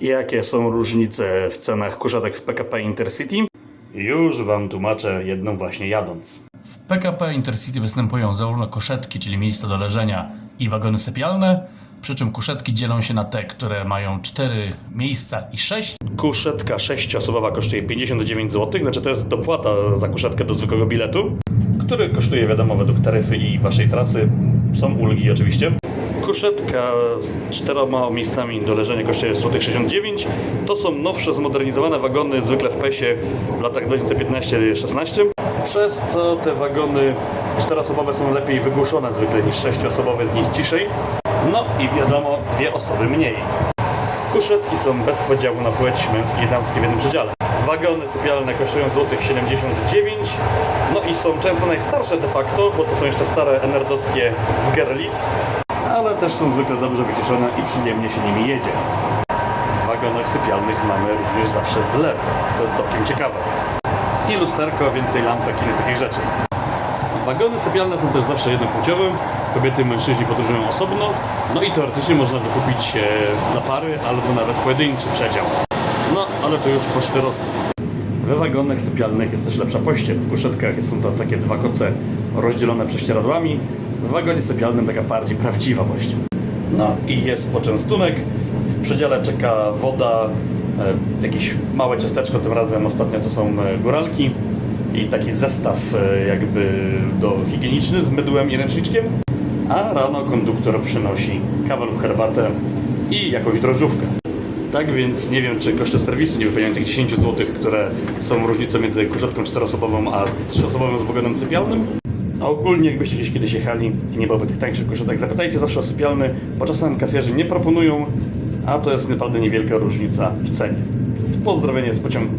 Jakie są różnice w cenach kuszatek w PKP Intercity? Już Wam tłumaczę jedną właśnie jadąc. W PKP Intercity występują zarówno koszetki, czyli miejsca do leżenia i wagony sypialne, przy czym kuszetki dzielą się na te, które mają 4 miejsca i 6. Kuszetka 6-osobowa kosztuje 59 zł, znaczy to jest dopłata za kuszetkę do zwykłego biletu, który kosztuje wiadomo według taryfy i Waszej trasy. Są ulgi oczywiście. Kuszetka z czteroma miejscami do leżenia kosztuje złotych 69. To są nowsze, zmodernizowane wagony, zwykle w PES-ie w latach 2015-16. Przez co te wagony czteroosobowe są lepiej wygłuszone zwykle niż sześcioosobowe, z nich ciszej. No i wiadomo, dwie osoby mniej. Kuszetki są bez podziału na płeć męskie i damskie w jednym przedziale. Wagony sypialne kosztują złotych 79, no i są często najstarsze de facto, bo to są jeszcze stare enerdowskie z Gerlitz, ale też są zwykle dobrze wyciszone i przyjemnie się nimi jedzie. W wagonach sypialnych mamy również zawsze zlew, co jest całkiem ciekawe. I lusterko, więcej lampek innych takich rzeczy. Wagony sypialne są też zawsze jednopłciowe. Kobiety i mężczyźni podróżują osobno. No i teoretycznie można wykupić na pary albo nawet pojedynczy przedział. No, ale to już koszty rosną. We wagonach sypialnych jest też lepsza pościel. W kuszetkach są to takie dwa koce rozdzielone prześcieradłami. W wagonie sypialnym taka bardziej prawdziwa pościel. No i jest poczęstunek. W przedziale czeka woda, e, jakieś małe ciasteczko, tym razem ostatnio to są e, góralki i taki zestaw e, jakby do higieniczny z mydłem i ręczniczkiem. A rano konduktor przynosi kawę lub herbatę i jakąś drożdżówkę. Tak więc nie wiem, czy koszty serwisu nie wypełniają tych 10 zł, które są różnicą między kuszetką czteroosobową a trzyosobową z wagonem sypialnym. A ogólnie, jakbyście gdzieś kiedyś jechali i nie byłoby tych tańszych kuszetek, zapytajcie zawsze o sypialny, bo czasem kasjerzy nie proponują, a to jest naprawdę niewielka różnica w cenie. Z pozdrowienia z pociągu.